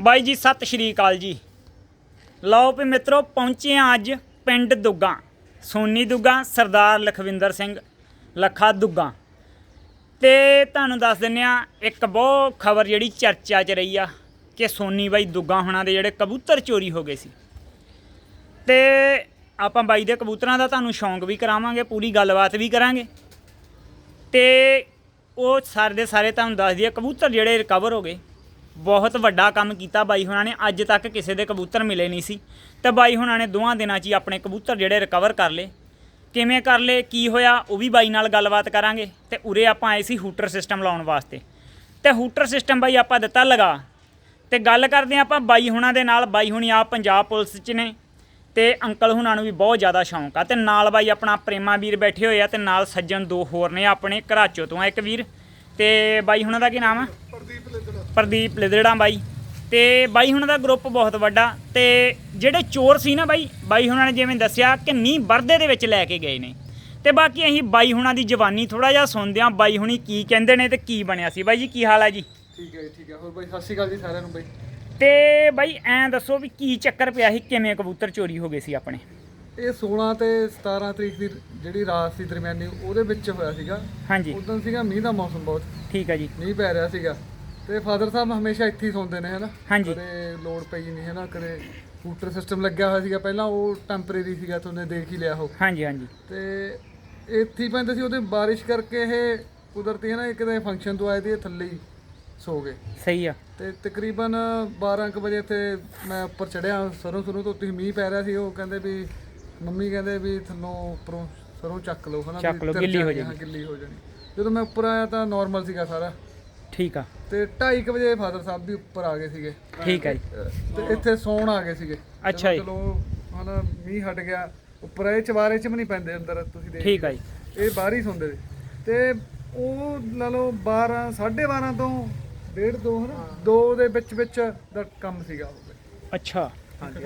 ਬਾਈ ਜੀ, ਸਤਿ ਸ਼੍ਰੀ ਅਕਾਲ ਜੀ। ਲਓ ਵੀ ਮਿੱਤਰੋ, ਪਹੁੰਚੇ ਹਾਂ ਅੱਜ ਪਿੰਡ ਦੁੱਗਾ। ਸੋਨੀ ਦੁੱਗਾ, ਸਰਦਾਰ ਲਖਵਿੰਦਰ ਸਿੰਘ ਲੱਖਾ ਦੁੱਗਾ। ਤੇ ਤੁਹਾਨੂੰ ਦੱਸ ਦਿੰਨੇ ਆ ਇੱਕ ਬਹੁਤ ਖਬਰ ਜਿਹੜੀ ਚਰਚਾ 'ਚ ਰਹੀ ਆ ਕਿ ਸੋਨੀ ਬਾਈ ਦੁੱਗਾ ਹੁਣਾਂ ਦੇ ਜਿਹੜੇ ਕਬੂਤਰ ਚੋਰੀ ਹੋ ਗਏ ਸੀ। ਤੇ ਆਪਾਂ ਬਾਈ ਦੇ ਕਬੂਤਰਾਂ ਦਾ ਤੁਹਾਨੂੰ ਸ਼ੌਂਕ ਵੀ ਕਰਾਵਾਂਗੇ, ਪੂਰੀ ਗੱਲਬਾਤ ਵੀ ਕਰਾਂਗੇ। ਤੇ ਉਹ ਸਾਰੇ ਦੇ ਸਾਰੇ ਤੁਹਾਨੂੰ ਦੱਸ ਦਈਏ, ਕਬੂਤਰ ਜਿਹੜੇ ਰਿਕਵਰ ਹੋ ਗਏ। ਬਹੁਤ ਵੱਡਾ ਕੰਮ ਕੀਤਾ ਬਾਈ ਹੁਣਾਂ ਨੇ, ਅੱਜ ਤੱਕ ਕਿਸੇ ਦੇ ਕਬੂਤਰ ਮਿਲੇ ਨਹੀਂ ਸੀ। ਤੇ ਬਾਈ ਹੁਣਾਂ ਨੇ ਦੋਵਾਂ ਦਿਨਾਂ 'ਚ ਹੀ ਆਪਣੇ ਕਬੂਤਰ ਜਿਹੜੇ ਰਿਕਵਰ ਕਰ ਲਏ। ਕਿਵੇਂ ਕਰ ਲਏ, ਕੀ ਹੋਇਆ, ਉਹ ਵੀ ਬਾਈ ਨਾਲ ਗੱਲਬਾਤ ਕਰਾਂਗੇ। ਤੇ ਉਰੇ ਆਪਾਂ ਆਏ ਸੀ ਹੂਟਰ ਸਿਸਟਮ ਲਾਉਣ ਵਾਸਤੇ। ਤੇ ਹੂਟਰ ਸਿਸਟਮ ਬਾਈ ਆਪਾਂ ਦਿੱਤਾ ਲਗਾ। ਤੇ ਗੱਲ ਕਰਦੇ ਹਾਂ ਆਪਾਂ ਬਾਈ ਹੁਣਾਂ ਦੇ ਨਾਲ। ਬਾਈ ਹੁਣੀ ਆ ਪੰਜਾਬ ਪੁਲਿਸ 'ਚ ਨੇ। ਤੇ ਅੰਕਲ ਹੁਣਾਂ ਨੂੰ ਵੀ ਬਹੁਤ ਜ਼ਿਆਦਾ ਸ਼ੌਂਕ ਆ। ਤੇ ਨਾਲ ਬਾਈ ਆਪਣਾ ਪ੍ਰੇਮਾ ਵੀਰ ਬੈਠੇ ਹੋਏ ਆ। ਤੇ ਨਾਲ ਸੱਜਣ ਦੋ ਹੋਰ ਨੇ ਆਪਣੇ, ਘਰਾਚੋ ਤੋਂ ਆ ਇੱਕ ਵੀਰ। ਤੇ ਬਾਈ ਹੁਣਾਂ ਦਾ ਕੀ ਨਾਮ ਆ? ਪ੍ਰਦੀਪ ਲਿਦੜਾ। ਬਾਈ। ਤੇ ਬਾਈ ਹੁਣਾਂ ਦਾ ਗਰੁੱਪ ਬਹੁਤ ਵੱਡਾ। ਤੇ ਜਿਹੜੇ ਚੋਰ ਸੀ ਨਾ ਬਾਈ ਬਾਈ ਹੁਣਾਂ ਨੇ ਜਿਵੇਂ ਦੱਸਿਆ ਕਿ ਨੀ ਵਰਦੇ ਦੇ ਵਿੱਚ ਲੈ ਕੇ ਗਏ ਨੇ। ਤੇ ਬਾਕੀ ਅਸੀਂ ਬਾਈ ਹੁਣਾਂ ਦੀ ਜਵਾਨੀ ਥੋੜਾ ਜਿਹਾ ਸੁਣਦੇ ਆ ਬਾਈ ਹੁਣੀ ਕੀ ਕਹਿੰਦੇ ਨੇ ਤੇ ਕੀ ਬਣਿਆ ਸੀ। ਬਾਈ ਜੀ ਕੀ ਹਾਲ ਆ ਜੀ? ਠੀਕ ਹੈ ਜੀ ਠੀਕ ਹੈ। ਹੋਰ ਬਾਈ ਸਤਿ ਸ਼੍ਰੀ ਅਕਾਲ ਜੀ ਸਾਰਿਆਂ ਨੂੰ ਬਾਈ। ਤੇ ਬਾਈ ਐਂ ਦੱਸੋ ਵੀ ਕੀ ਚੱਕਰ ਪਿਆ ਸੀ? ਕਿਵੇਂ ਕਬੂਤਰ ਚੋਰੀ ਹੋ ਗਏ ਸੀ ਆਪਣੇ? ਇਹ 16 ਤੇ 17 ਤਰੀਕ ਦੀ ਜਿਹੜੀ ਰਾਤ ਸੀ ਦਰਮਿਆਨੀ ਉਹਦੇ ਵਿੱਚ ਹੋਇਆ ਸੀਗਾ। ਹਾਂਜੀ। ਉਦੋਂ ਸੀਗਾ ਮੀਂਹ ਦਾ ਮੌਸਮ ਬਹੁਤ। ਠੀਕ ਆ ਜੀ। ਮੀਂਹ ਪੈ ਰਿਹਾ ਸੀਗਾ। ਤੇ ਫਾਦਰ ਸਾਹਿਬ ਹਮੇਸ਼ਾ ਇੱਥੇ ਹੀ ਸੌਂਦੇ ਨੇ ਹਨਾ? ਹਾਂਜੀ। ਕਦੇ ਲੋਡ ਪਈ ਨਹੀਂ ਹਨਾ? ਕਦੇ ਹੂਟਰ ਸਿਸਟਮ ਲੱਗਿਆ ਹੋਇਆ ਸੀਗਾ ਪਹਿਲਾਂ ਉਹ ਟੈਂਪਰੇਰੀ ਸੀਗਾ ਤੁਹਾਨੂੰ ਦੇਖ ਹੀ ਲਿਆ ਉਹ। ਹਾਂਜੀ ਹਾਂਜੀ। ਤੇ ਇੱਥੇ ਹੀ ਪੈਂਦੇ ਸੀ ਉਹਦੇ ਬਾਰਿਸ਼ ਕਰਕੇ ਇਹ ਕੁਦਰਤੀ ਹੈ ਨਾ ਕਿਤੇ ਫੰਕਸ਼ਨ ਤੋਂ ਆਏ ਤੇ ਇਹ ਥੱਲੇ ਹੀ ਸੋ ਗਏ। ਸਹੀ ਆ। ਤੇ ਤਕਰੀਬਨ 12 ਕੁ ਵਜੇ ਇੱਥੇ ਮੈਂ ਉੱਪਰ ਚੜਿਆ ਸਰੋਂ ਸਰੋਂ ਤੋਂ ਤੁਸੀਂ ਮੀਂਹ ਪੈ ਰਿਹਾ ਸੀ ਉਹ ਕਹਿੰਦੇ ਵੀ ਮੰਮੀ ਕਹਿੰਦੇ ਵੀ ਥੱਲੋਂ ਉੱਪਰੋਂ ਸਰੋਂ ਚੱਕ ਲਓ ਹਨਾ ਚੱਕ ਲਓ, ਗਿੱਲੀ ਹੋ ਜਾਣੀ, ਗਿੱਲੀ ਹੋ ਜਾਣੀ। ਜਦੋਂ ਮੈਂ ਉੱਪਰ ਆਇਆ ਤਾਂ ਨਾਰਮਲ ਸੀਗਾ ਸਾਰਾ। ਠੀਕ ਆ। ਤੇ 2:30 ਵਜੇ ਫਾਦਰ ਸਾਹਿਬ ਵੀ ਉੱਪਰ ਆ ਗਏ ਸੀਗੇ। ਠੀਕ ਆ ਜੀ। ਤੇ ਇੱਥੇ ਸੌਣ ਆ ਗਏ ਸੀਗੇ। ਅੱਛਾ ਜੀ। ਚਲੋ ਹਨਾ ਮੀਂਹ ਹਟ ਗਿਆ। ਉੱਪਰ ਇਹ ਚਵਾਰੇ ਚ ਵੀ ਨਹੀਂ ਪੈਂਦੇ ਅੰਦਰ ਤੁਸੀਂ ਦੇਖ ਠੀਕ ਆ ਜੀ। ਇਹ ਬਾਹਰ ਹੀ ਸੌਂਦੇ ਨੇ ਤੇ ਉਹ ਲਾ ਲਓ 12 12:30 ਤੋਂ ਡੇਢ ਦੋ ਹਨਾ? ਦੋ ਦੇ ਵਿੱਚ ਵਿੱਚ ਦਾ ਕੰਮ ਸੀਗਾ ਉਹ। ਅੱਛਾ। ਹਾਂਜੀ